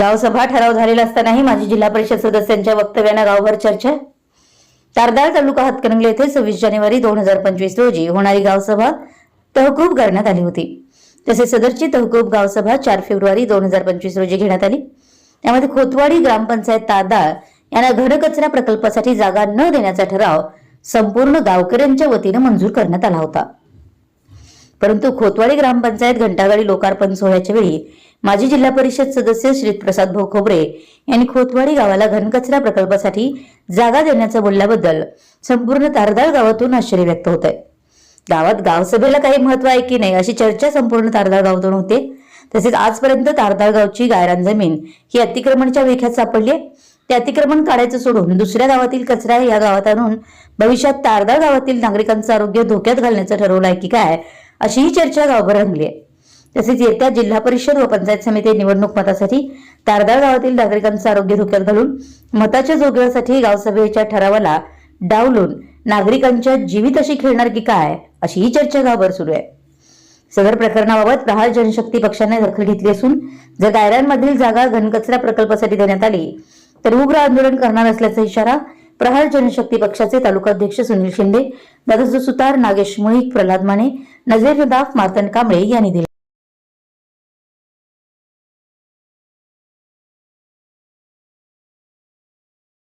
गावसभा ठराव झालेला असतानाही माजी जिल्हा परिषद सदस्यांच्या वक्तव्यानं गावभर चर्चा. तारदाळ तालुका हातकणंगले येथे सव्वीस जानेवारी दोन हजार पंचवीस रोजी होणारी गावसभा तहकूब करण्यात आली होती. तसेच सदरची तहकूब गावसभा चार फेब्रुवारी दोन हजार पंचवीस रोजी घेण्यात आली. त्यामध्ये खोतवाडी ग्रामपंचायत तारदाळ यांना घनकचरा प्रकल्पासाठी जागा न देण्याचा ठराव संपूर्ण गावकऱ्यांच्या वतीनं मंजूर करण्यात आला होता. परंतु खोतवाडी ग्रामपंचायत घंटागाडी लोकार्पण सोहळ्याच्या वेळी माजी जिल्हा परिषद सदस्य श्रीप्रसाद भाऊ खोबरे यांनी खोतवाडी गावाला घनकचरा प्रकल्पासाठी जागा देण्याचं बोलल्याबद्दल संपूर्ण तारदाळ गावातून आश्चर्य व्यक्त होत आहे गावात गावसभेला काही महत्त्व आहे की नाही अशी चर्चा संपूर्ण तारदाळ गावातून होते. तसेच आजपर्यंत तारदाळ गावची गायरान जमीन ही अतिक्रमणच्या विख्यात सापडली आहे ते अतिक्रमण काढायचं सोडून दुसऱ्या गावातील कचरा या गावात आणून भविष्यात तारदाळ गावातील नागरिकांचं आरोग्य धोक्यात घालण्याचं ठरवलं आहे की काय अशीही चर्चा गावभर रंगली आहे. तसेच येत्या जिल्हा परिषद व पंचायत समिती निवडणूक मतासाठी तारदाळ गावातील नागरिकांचं आरोग्य धोक्यात घालून मताच्या जोगव्यासाठी गावसभेच्या ठरावाला डावलून नागरिकांच्या जीवित अशी खेळणार की काय अशी ही चर्चा गावभर सुरू आहे. सदर प्रकरणाबाबत प्रहार जनशक्ती पक्षाने दखल घेतली असून जर गायरांमधील जागा घनकचरा प्रकल्पासाठी देण्यात आली तर उग्र आंदोलन करणार असल्याचा इशारा प्रहार जनशक्ती पक्षाचे तालुकाध्यक्ष सुनील शिंदे दादाजी सुतार नागेश मुळीक प्रल्हाद माने नजीर नदाफ मार्तन कांबळे यांनी दिले.